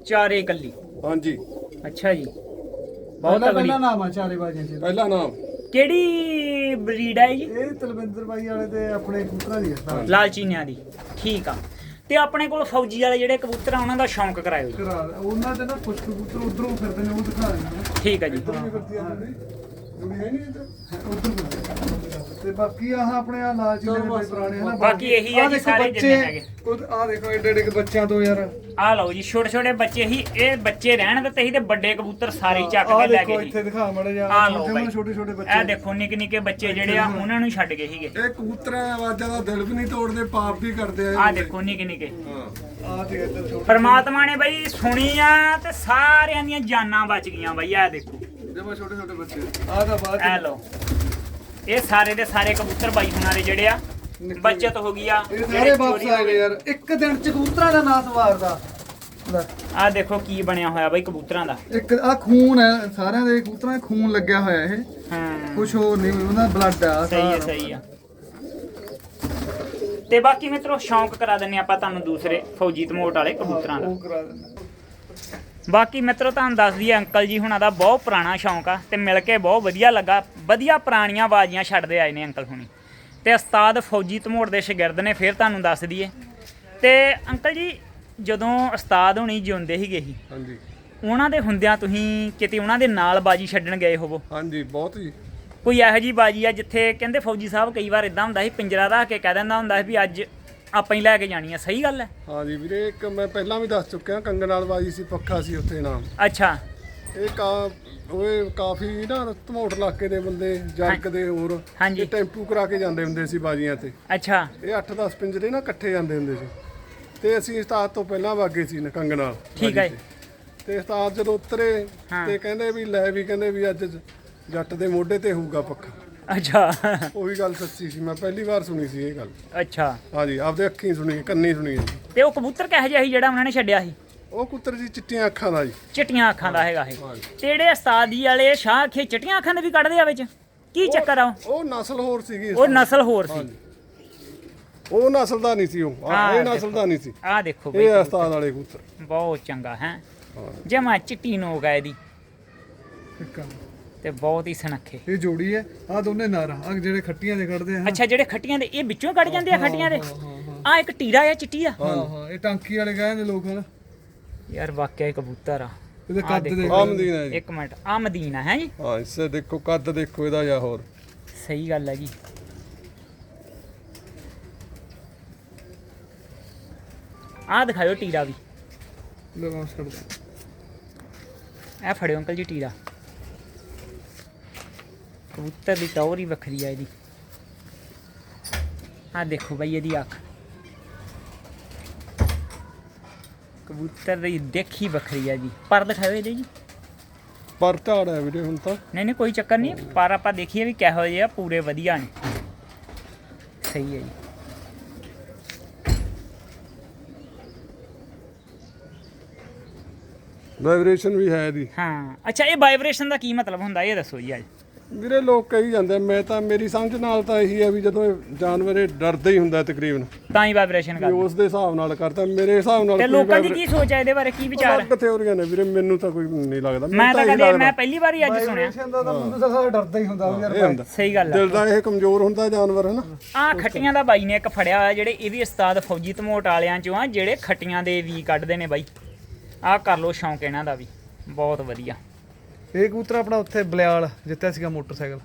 ਚਾਰੇ ਕੱਲੀ। ਹਾਂਜੀ। ਅੱਛਾ ਜੀ। ਬਹੁਤ ਪਹਿਲਾ ਨਾਮ ਆ ਚਾਰੇ ਬਾਜੀਆਂ ਚ। ਪਹਿਲਾ ਨਾਮ। ਕਿਹੜੀ ਬਰੀਡ ਹੈ ਜੀ? ਇਹ ਤਲਵਿੰਦਰ ਬਾਈ ਵਾਲੇ ਤੇ ਆਪਣੇ ਕਬੂਤਰਾਂ ਦੀ ਹੈ ਲਾਲ ਚੀਨਿਆਂ ਦੀ। ਠੀਕ ਆ। ਤੇ ਆਪਣੇ ਕੋਲ ਫੌਜੀ ਵਾਲੇ ਜਿਹੜੇ ਕਬੂਤਰ ਆ ਉਹਨਾਂ ਦਾ ਸ਼ੌਂਕ ਕਰਾਇਓ ਜੀ। ਕਰਾ ਉਹਨਾਂ ਦੇ ਨਾ ਕੁਝ ਕਬੂਤਰ ਉਧਰੋਂ ਫਿਰਦੇ ਨੇ ਉਹ ਦਿਖਾ ਦਿੰਦੇ ਠੀਕ ਆ ਜੀ। ਤੇ ਬਾਕੀ ਆਹ ਆਪਣੇ ਆ ਲਾਲ ਚੀਲੇ ਦੇ ਬੜੇ ਪੁਰਾਣੇ ਹਨ ਬਾਕੀ ਇਹੀ ਆ ਜੀ ਸਾਰੇ ਜਿੰਨੇ ਹੈਗੇ। ਆ ਦੇਖੋ ਏਡੇ ਏਡੇ ਬੱਚਿਆਂ ਤੋਂ ਯਾਰ। ਆ ਲਓ ਜੀ ਛੋਟੇ ਛੋਟੇ ਬੱਚੇ ਹੀ ਇਹ ਬੱਚੇ ਰਹਿਣ ਦਿੱਤੇ ਸੀ ਤੇ ਵੱਡੇ ਕਬੂਤਰ ਸਾਰੇ ਚੱਕ ਆ ਕੇ ਲੈ ਦੇਖੋ ਗਏ ਇੱਥੇ ਦਿਖਾ ਮੜੇ ਜਾ ਆ ਲਓ ਛੋਟੇ ਛੋਟੇ ਛੋਟੇ ਇਹ ਬੱਚੇ ਦੇਖੋ ਨਿੱਕੇ ਨਿੱਕੇ ਬੱਚੇ ਜਿਹੜੇ ਆ ਉਹਨਾਂ ਨੂੰ ਛੱਡ ਗਏ ਸੀਗੇ। ਇਹ ਕਬੂਤਰਾਂ ਦੀ ਆਵਾਜ਼ਾਂ ਦਾ ਦਿਲ ਵੀ ਨਹੀਂ ਤੋੜਦੇ ਪਾਪ ਵੀ ਕਰਦੇ ਆ ਆ। ਦੇਖੋ ਨਿੱਕੇ ਨਿੱਕੇ। ਹਾਂ। ਆ ਤੇ ਇੱਧਰ ਛੋਟੇ ਪਰਮਾਤਮਾ ਨੇ ਬਈ ਸੁਣੀ ਆ ਤੇ ਸਾਰਿਆਂ ਦੀਆਂ ਜਾਨਾਂ ਬਚ ਗਈਆਂ ਬਈ ਆ ਦੇਖੋ। ਜਮਾ ਛੋਟੇ ਛੋਟੇ ਬੱਚੇ। ਆ ਤਾਂ ਬਾਅਦ ਐ ਲਓ ਇਹ ਸਾਰੇ ਦੇ ਸਾਰੇ ਕਬੂਤਰ ਬਾਈ ਹੁਣਾਂ ਦੇ ਜਿਹੜੇ ਆ ਬੱਚਤ ਹੋ ਗਈ ਆ। ਇਹ ਜਿਹੜੇ ਸਾਰੇ ਵਾਪਸ ਚੋਰੀ ਆ ਹੋ ਗਏ ਯਾਰ। ਇੱਕ ਦਿਨ ਚ ਕਬੂਤਰਾਂ ਦਾ ਨਾਸ ਮਾਰਦਾ ਲੈ। ਆ ਦੇਖੋ ਕੀ ਬਣਿਆ ਹੋਇਆ ਬਈ ਕਬੂਤਰਾਂ ਦਾ। ਇੱਕ ਆ ਖੂਨ ਹੈ ਸਾਰਿਆਂ ਦੇ ਕਬੂਤਰਾਂ ਦੇ ਖੂਨ ਲੱਗਿਆ ਹੋਇਆ ਇਹ। ਹਾਂ। ਕੁਝ ਹੋਰ ਨਹੀਂ ਉਹਨਾਂ ਦਾ ਬਲੱਡ ਆ ਸਹੀ ਹੈ ਸਾਰਾ। ਸਹੀ ਆ। ਤੇ ਬਾਕੀ ਮਿੱਤਰੋ ਸ਼ੌਂਕ ਕਰਾ ਦਿੰਨੇ ਆਪਾਂ ਤੁਹਾਨੂੰ ਦੂਸਰੇ ਫੌਜੀ ਧਮੋਟ ਵਾਲੇ ਕਬੂਤਰਾਂ ਦਾ। ਉਹ ਕਰਾ ਦਿੰਦਾ। ਬਾਕੀ ਮਿੱਤਰੋ ਤੁਹਾਨੂੰ ਦੱਸ ਦਈਏ ਅੰਕਲ ਜੀ ਹੁਣਾਂ ਦਾ ਬਹੁਤ ਪੁਰਾਣਾ ਸ਼ੌਂਕ ਆ ਤੇ ਮਿਲ ਕੇ ਬਹੁਤ ਵਧੀਆ ਲੱਗਾ। ਵਧੀਆ ਪੁਰਾਣੀਆਂ ਬਾਜ਼ੀਆਂ ਛੱਡਦੇ ਆਏ ਨੇ ਅੰਕਲ ਹੁਣੀ। ਤੇ ਉਸਤਾਦ ਫੌਜੀ ਧਮੋਟ ਦੇ ਸ਼ਾਗਿਰਦ ਨੇ ਫਿਰ ਤੁਹਾਨੂੰ ਦੱਸ ਦਈਏ। ਤੇ ਅੰਕਲ ਜੀ ਜਦੋਂ ਉਸਤਾਦ ਹੁਣੀ ਜਿਉਂਦੇ ਸੀਗੇ ਸੀ ਹਾਂਜੀ। ਉਹਨਾਂ ਦੇ ਹੁੰਦਿਆਂ ਤੁਸੀਂ ਕਿਤੇ ਉਹਨਾਂ ਦੇ ਨਾਲ ਬਾਜੀ ਛੱਡਣ ਗਏ ਹੋਵੋ? ਹਾਂਜੀ ਬਹੁਤ ਜੀ। ਕੋਈ ਇਹੋ ਜੀ ਬਾਜੀ ਆ ਜਿੱਥੇ ਕਹਿੰਦੇ ਫੌਜੀ ਸਾਹਿਬ ਕਈ ਵਾਰ ਇਦਾਂ ਹੁੰਦਾ ਸੀ ਪਿੰਜਰਾ ਰੱਖ ਕੇ ਕਹਿ ਦਿੰਦਾ ਹੁੰਦਾ ਸੀ ਵੀ ਅੱਜ ਆਪਾਂ ਹੀ ਲੈ ਕੇ ਜਾਣੀ ਆ ਸਹੀ ਗੱਲ ਹੈ? ਹਾਂਜੀ ਵੀਰੇ ਇੱਕ ਮੈਂ ਪਹਿਲਾਂ ਵੀ ਦੱਸ ਚੁੱਕਿਆ ਕੰਗਣਾਲ ਬਾਜੀ ਸੀ ਪੱਖਾ ਸੀ ਉੱਥੇ ਨਾਮ ਅੱਛਾ। ਇਹ ਕਾ ਉਹ ਕਾਫੀ ਨਾ ਧਮੋਟ ਇਲਾਕੇ ਦੇ ਬੰਦੇ ਜੱਗ ਦੇ ਹੋਰ। ਇਹ ਟੈਂਪੂ ਕਰਾ ਕੇ ਜਾਂਦੇ ਹੁੰਦੇ ਸੀ ਬਾਜੀਆਂ ਤੇ। ਅੱਛਾ। ਇਹ 8-10 ਪਿੰਜਰੇ ਨਾ ਇਕੱਠੇ ਜਾਂਦੇ ਹੁੰਦੇ ਸੀ। ਤੇ ਅਸੀਂ ਉਸਤਾਦ ਤੋਂ ਪਹਿਲਾਂ ਵਾਗੇ ਸੀ ਕੰਗਣਾਲ ਠੀਕ ਹੈ ਤੇ। ਉਸਤਾਦ ਜਦੋਂ ਉਤਰੇ। ਤੇ ਕਹਿੰਦੇ ਵੀ ਲੈ ਵੀ ਕਹਿੰਦੇ ਵੀ ਅੱਜ ਜੱਟ ਦੇ ਮੋਢੇ ਤੇ ਹੋਊਗਾ ਪੱਖਾ। ਅੱਛਾ। ਉਹੀ ਗੱਲ ਸੱਚੀ ਸੀ ਮੈਂ ਪਹਿਲੀ ਵਾਰ ਸੁਣੀ ਸੀ ਇਹ ਗੱਲ। ਅੱਛਾ। ਹਾਂਜੀ ਆਪਦੇ ਅੱਖੀਂ ਸੁਣੀ ਕੰਨੀ ਸੁਣੀ ਹੈ ਜੀ। ਤੇ ਉਹ ਕਬੂਤਰ ਕਿਹੋ ਜਿਹਾ ਸੀ ਜਿਹੜਾ ਉਹਨਾਂ ਨੇ ਛੱਡਿਆ ਸੀ? ਉਹ ਕੁੱਤਰ ਜੀ ਚਿੱਟੀਆਂ ਅੱਖਾਂ ਦਾ ਜੀ। ਚਿੱਟੀਆਂ ਅੱਖਾਂ ਦਾ ਹੈਗਾ ਇਹ। ਤੇ ਜਿਹੜੇ ਉਸਤਾਦ ਵਾਲੇ ਸ਼ਾਹ ਖੇ ਚਿੱਟੀਆਂ ਅੱਖਾਂ ਦੇ ਵੀ ਕੱਢਦੇ ਆ ਵਿੱਚ? ਕੀ ਚੱਕਰ ਆ ਉਹ? ਉਹ ਨਸਲ ਹੋਰ ਸੀਗੀ ਉਹ ਨਸਲ ਹੋਰ ਸੀ। ਉਹ ਨਸਲ ਦਾ ਨਹੀਂ ਸੀ ਉਹ। ਆਹ, ਹਾਂ, ਇਹ ਨਸਲ ਦਾ ਨਹੀਂ ਸੀ। ਆਹ ਦੇਖੋ ਬਈ ਇਹ ਉਸਤਾਦ ਵਾਲੇ ਕਬੂਤਰ। ਬਹੁਤ ਚੰਗਾ ਹੈ। ਹਾਂ। ਜਮਾ ਚਿੱਟੀ ਨੋਕ ਆ ਇਹਦੀ। ਆ। ਤੇ ਬਹੁਤ ਹੀ ਸਨੱਖੇ। ਇਹ ਜੋੜੀ ਹੈ ਆ ਦੋਨੇ ਨਰ ਆ ਜਿਹੜੇ ਖੱਟੀਆਂ ਦੇ ਕੱਢਦੇ ਆ ਅੱਛਾ ਜਿਹੜੇ ਖੱਟੀਆਂ ਦੇ ਇਹ ਵਿੱਚੋਂ ਕੱਢ ਜਾਂਦੇ ਆ ਖੱਟੀਆਂ ਦੇ? ਆ ਇੱਕ ਟੀਰਾ ਆ ਚਿੱਟੀ ਆ? ਹਾਂ ਹਾਂ ਇਹ ਟਾਂਕੀ ਵਾਲੇ ਕਹਿੰਦੇ ਲੋਕ ਹਨ। ਯਾਰ ਵਾਕਿਆ ਹੀ ਕਬੂਤਰ ਆ। ਇਹਦੇ ਕੱਦ ਦੇਖੋ। ਦੇ ਆ ਮਦੀਨਾ ਜੀ। ਇੱਕ ਮਿੰਟ ਆ ਮਦੀਨਾ ਹੈ ਜੀ। ਹਾਂ ਇਸੇ ਦੇਖੋ ਕੱਦ ਦੇਖੋ ਇਹਦਾ ਜਾਂ ਹੋਰ। ਸਹੀ ਗੱਲ ਹੈ ਜੀ। ਆਹ ਦਿਖਾਓ ਟੀਰਾ ਵੀ। ਲਵਾਂਸ ਕੱਢਦੇ ਇਹ ਫੜਿਓ ਅੰਕਲ ਜੀ ਟੀਰਾ। ਕਬੂਤਰ ਦੀ ਟੌਰ ਹੀ ਵੱਖਰੀ ਆ ਇਹਦੀ। ਆ ਦੇਖੋ ਬਈ ਇਹਦੀ ਅੱਖ। ਕਬੂਤਰ ਦੀ ਦੇਖੀ ਵੱਖਰੀ ਆ ਜੀ ਪਰ ਦਿਖਾਓ ਇਹਦੇ ਜੀ। ਪਰ ਝਾੜ ਹੈ ਵੀਰੇ ਹੁਣ ਤਾਂ। ਨਹੀਂ ਨਹੀਂ ਕੋਈ ਚੱਕਰ ਨਹੀਂ। ਪਰ ਆਪਾਂ ਦੇਖੀਏ ਵੀ ਕਿਹੋ ਜਿਹੇ ਆ ਪੂਰੇ ਵਧੀਆ ਨੇ। ਸਹੀ ਹੈ ਜੀ। ਵਾਈਬ੍ਰੇਸ਼ਨ ਵੀ ਹੈ ਇਹਦੀ। ਹਾਂ। ਅੱਛਾ ਇਹ ਵਾਈਬ੍ਰੇਸ਼ਨ ਦਾ ਕੀ ਮਤਲਬ ਹੁੰਦਾ? ਇਹ ਦੱਸੋ ਜੀ ਅੱਜ। ਵੀਰੇ ਲੋਕ ਕਹੀ ਜਾਂਦੇ ਆ, ਮੈਂ ਤਾਂ ਮੇਰੀ ਸਮਝ ਨਾਲ ਤਾਂ ਇਹੀ ਹੈ ਵੀ ਜਦੋਂ ਇਹ ਜਾਨਵਰ ਇਹ ਡਰਦਾ ਹੀ ਹੁੰਦਾ ਤਕਰੀਬਨ ਤਾਂ ਹੀ ਵਾਈਬ੍ਰੇਸ਼ਨ ਵੀ ਕਰਦਾ। ਉਸ ਦੇ ਹਿਸਾਬ ਨਾਲ ਕਰਦਾ ਮੇਰੇ ਹਿਸਾਬ ਨਾਲ ਤੇ ਲੋਕਾਂ ਦੀ ਕੀ ਸੋਚ ਹੈ ਇਹਦੇ ਬਾਰੇ ਕੀ ਵਿਚਾਰ ਹੈ ਅਲੱਗ ਥਿਉਰੀਆਂ ਨੇ ਵੀਰੇ ਮੈਨੂੰ ਤਾਂ ਕੋਈ ਨਹੀਂ ਲੱਗਦਾ ਮੈਨੂੰ ਮੈਂ ਤਾਂ ਇਹੀ ਕਦੇ। ਮੈਂ ਪਹਿਲੀ ਵਾਰੀ ਅੱਜ ਸੁਣਿਆ। ਵਾਈਬ੍ਰੇਸ਼ਨ ਦਾ ਤਾਂ ਮੈਨੂੰ ਤਾਂ ਸਾਰਾ ਡਰਦਾ ਹੀ ਹੁੰਦਾ ਵੀ ਯਾਰ ਇਹ ਹੁੰਦਾ। ਸਹੀ ਗੱਲ ਹੈ ਦਿਲ ਦਾ ਇਹ ਕਮਜ਼ੋਰ ਹੁੰਦਾ ਜਾਨਵਰ ਹੈ ਨਾ ਆ ਖੱਟੀਆਂ ਦਾ ਬਾਈ ਨੇ ਇੱਕ ਫੜਿਆ ਹੋਇਆ ਜਿਹੜੇ ਇਹ ਵੀ ਉਸਤਾਦ ਫੌਜੀ ਧਮੋਟ ਵਾਲਿਆਂ ਚੋਂ ਆ ਜਿਹੜੇ ਖੱਟੀਆਂ ਦੇ ਵੀ ਕੱਢਦੇ ਨੇ ਬਾਈ। ਆਹ ਕਰ ਲੋ ਸ਼ੌਂਕ ਇਹਨਾਂ ਦਾ ਵੀ ਬਹੁਤ ਵਧੀਆ। ਇਹ ਕਬੂਤਰ ਆਪਣਾ ਉੱਥੇ ਬਲਿਆਲ ਜਿੱਤਿਆ ਸੀਗਾ ਮੋਟਰਸਾਈਕਲ।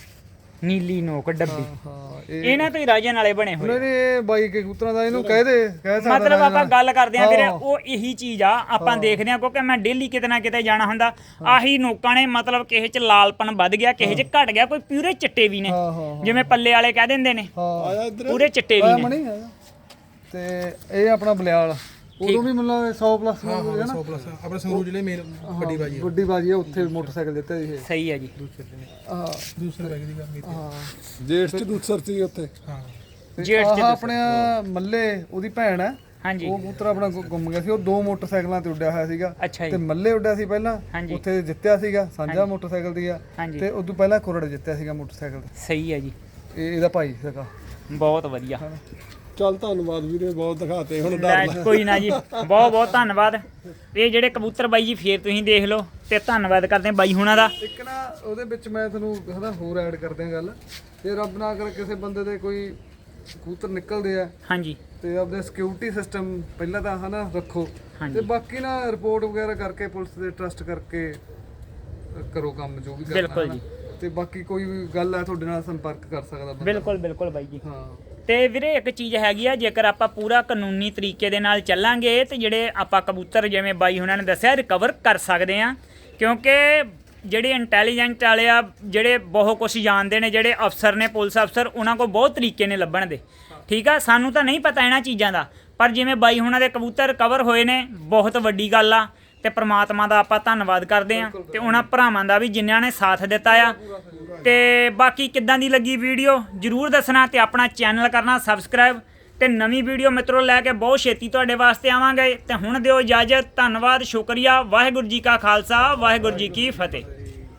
ਨੀਲੀ ਨੋਕ ਡੱਬੀ। ਹਾਂ ਇਹ ਇਹਨਾਂ ਤੋਂ ਹੀ ਰਾਜਨ ਵਾਲੇ ਬਣੇ ਹੋਏ ਨਹੀਂ ਨਹੀਂ ਇਹ ਬਾਈ ਕੇ ਕਬੂਤਰਾਂ ਦਾ ਇਹਨੂੰ ਕਹਿ ਦੇ ਕਹਿ ਸਕਦਾ ਮਤਲਬ। ਆਪਾਂ ਗੱਲ ਕਰਦੇ ਆਂ ਵੀਰੇ ਹਾਂ। ਉਹ ਇਹੀ ਚੀਜ਼ ਆ ਆਪਾਂ ਦੇਖਦੇ ਆਂ ਕਿਉਂਕਿ ਮੈਂ ਡੇਲੀ ਕਿਤੇ ਨਾ ਕਿਤੇ ਜਾਣਾ ਹੁੰਦਾ। ਆਹੀ ਨੋਕਾਂ ਨੇ ਮਤਲਬ ਕਿਸੇ ਚ ਲਾਲਪਨ ਵੱਧ ਗਿਆ ਕਿਸੇ ਚ ਘਟ ਗਿਆ ਕੋਈ ਪੂਰੇ ਚਿੱਟੇ ਵੀ ਨੇ। ਜਿਵੇਂ ਪੱਲੇ ਵਾਲੇ ਕਹਿ ਦਿੰਦੇ ਨੇ। ਹਾਂ। ਆਇਆ ਇੱਧਰ। ਪੂਰੇ ਚਿੱਟੇ ਵੀ ਨੇ। ਤੇ ਇਹ ਆਪਣਾ ਬਲਿਆਲ। ਉਦੋਂ ਵੀ ਮਤਲਬ 100 ਪਲੱਸ ਹਾਂ ਹਾਂ 100 ਪਲੱਸ ਆਪਣੇ ਸੰਗਰੂਰ ਜ਼ਿਲ੍ਹੇ ਮੇਨ ਵੱਡੀ ਬਾਜੀ ਹੈ ਵੱਡੀ ਬਾਜੀ ਆ ਉੱਥੇ ਮੋਟਰਸਾਈਕਲ ਦਿੱਤੇ ਸੀ ਇਹ। ਸਹੀ ਹੈ ਜੀ। ਹਾਂ। ਦੂਸਰੇ ਬੈਗ ਦੀ ਗੱਲ ਕੀਤੀ। ਹਾਂ। ਜੇਠ ਚ ਦੂਸਰ ਸੀ ਉੱਥੇ। ਹਾਂ। ਜੇਠ ਚ ਆਹ। ਆਪਣੇ ਮੱਲੇ ਉਹਦੀ ਭੈਣ ਹੈ। ਹਾਂਜੀ। ਉਹ ਕਬੂਤਰ ਆਪਣਾ ਗੁ- ਗੁੰਮ ਗਿਆ ਸੀ। ਉਹ ਦੋ ਮੋਟਰਸਾਈਕਲਾਂ ਤੇ ਉੱਡਿਆ ਹੋਇਆ ਸੀਗਾ। ਅੱਛਾ ਤੇ ਜੀ ਮੱਲੇ ਉੱਡਿਆ ਸੀ ਪਹਿਲਾਂ। ਹਾਂਜੀ। ਉੱਥੇ ਜਿੱਤਿਆ ਸੀਗਾ। ਸਾਂਝਾ ਮੋਟਰਸਾਈਕਲ ਦੀ ਆ। ਹਾਂਜੀ। ਤੇ ਉਦੋਂ ਪਹਿਲਾਂ ਕੁਰੜ ਜਿੱਤਿਆ ਸੀਗਾ ਮੋਟਰਸਾਈਕਲ ਤੇ। ਸਹੀ ਹੈ ਜੀ। ਇਹ ਇਹਦਾ ਭਾਈ ਸੀਗਾ। ਬਹੁਤ ਵਧੀਆ। ਚੱਲ ਧੰਨਵਾਦ ਵੀਰੇ ਬਹੁਤ ਦਿਖਾਤੇ ਹੁਣ ਡਰ ਲੈ, ਕੋਈ ਨਾ ਜੀ ਬਹੁਤ ਬਹੁਤ ਧੰਨਵਾਦ। ਇਹ ਜਿਹੜੇ ਕਬੂਤਰ ਬਾਈ ਜੀ ਫੇਰ ਤੁਸੀਂ ਦੇਖ ਲਓ ਤੇ ਧੰਨਵਾਦ ਕਰਦੇ ਹਾਂ ਬਾਈ ਹੁਣਾਂ ਦਾ। ਇੱਕ ਨਾ ਉਹਦੇ ਵਿੱਚ ਮੈਂ ਤੁਹਾਨੂੰ ਹਨਾ ਹੋਰ ਐਡ ਕਰਦੇ ਆ ਗੱਲ। ਤੇ ਰੱਬ ਨਾ ਕਰ ਕਿਸੇ ਬੰਦੇ ਦੇ ਕੋਈ ਕਬੂਤਰ ਨਿਕਲਦੇ ਆ ਹਾਂਜੀ। ਤੇ ਆਪਦੇ ਸਿਕਿਉਰਿਟੀ ਸਿਸਟਮ ਪਹਿਲਾਂ ਤਾਂ ਹਨਾ ਰੱਖੋ। ਹਾਂਜੀ। ਤੇ ਬਾਕੀ ਨਾ ਰਿਪੋਰਟ ਵਗੈਰਾ ਕਰਕੇ ਪੁਲਿਸ ਤੇ ਟਰਸਟ ਕਰਕੇ ਅ, ਕਰੋ ਕੰਮ ਜੋ ਵੀ ਕਰਨਾ ਬਿਲਕੁਲ ਹਨਾ। ਤੇ ਬਾਕੀ ਕੋਈ ਵੀ ਗੱਲ ਹੈ ਤੁਹਾਡੇ ਨਾਲ ਸੰਪਰਕ ਕਰ ਸਕਦਾ ਬੰਦਾ। ਬਿਲਕੁਲ ਬਿਲਕੁਲ ਬਾਈ ਜੀ। ਹਾਂ। ਤੇ ਵੀਰੇ ਇੱਕ ਚੀਜ਼ ਹੈਗੀ ਆ, ਜੇਕਰ ਆਪਾਂ ਪੂਰਾ ਕਾਨੂੰਨੀ ਤਰੀਕੇ ਦੇ ਨਾਲ ਚੱਲਾਂਗੇ, ਤੇ ਜਿਹੜੇ ਆਪਾਂ ਕਬੂਤਰ ਜਿਵੇਂ ਬਾਈ ਹੁਣਾਂ ਨੇ ਦੱਸਿਆ ਰਿਕਵਰ ਕਰ ਸਕਦੇ ਆ। ਕਿਉਂਕਿ ਜਿਹੜੇ ਇੰਟੈਲੀਜੈਂਟ ਵਾਲੇ ਆ, ਜਿਹੜੇ ਬਹੁਤ ਕੁਝ ਜਾਣਦੇ ਨੇ, ਜਿਹੜੇ ਅਫਸਰ ਨੇ, ਪੁਲਿਸ ਅਫਸਰ, ਉਹਨਾਂ ਕੋਲ ਬਹੁਤ ਤਰੀਕੇ ਨੇ ਲੱਭਣ ਦੇ। ਠੀਕ ਆ? ਸਾਨੂੰ ਤਾਂ ਨਹੀਂ ਪਤਾ ਇਹਨਾਂ ਚੀਜ਼ਾਂ ਦਾ। ਪਰ ਜਿਵੇਂ ਬਾਈ ਹੁਣਾਂ ਦੇ ਕਬੂਤਰ ਕਵਰ ਹੋਏ ਨੇ, ਬਹੁਤ ਵੱਡੀ ਗੱਲ ਆ। ਤੇ ਪ੍ਰਮਾਤਮਾ ਦਾ ਆਪਾਂ ਧੰਨਵਾਦ ਕਰਦੇ ਆ ਤੇ ਉਹਨਾਂ ਭਰਾਵਾਂ ਦਾ ਵੀ ਜਿਨ੍ਹਾਂ ਨੇ ਸਾਥ ਦਿੱਤਾ ਆ। ਤੇ ਬਾਕੀ ਕਿੱਦਾਂ ਦੀ ਲੱਗੀ ਵੀਡੀਓ ਜਰੂਰ ਦੱਸਣਾ ਤੇ ਆਪਣਾ ਚੈਨਲ ਕਰਨਾ ਸਬਸਕ੍ਰਾਈਬ। ਤੇ ਨਵੀਂ ਵੀਡੀਓ ਮਿੱਤਰੋ ਲੈ ਕੇ ਬਹੁਤ ਛੇਤੀ ਤੁਹਾਡੇ ਵਾਸਤੇ ਆਵਾਂਗੇ। ਤੇ ਹੁਣ ਦਿਓ ਇਜਾਜ਼ਤ, ਧੰਨਵਾਦ, ਸ਼ੁਕਰੀਆ, ਵਾਹਿਗੁਰੂ ਜੀ ਕਾ ਖਾਲਸਾ, ਵਾਹਿਗੁਰੂ ਜੀ ਕੀ ਫਤਿਹ।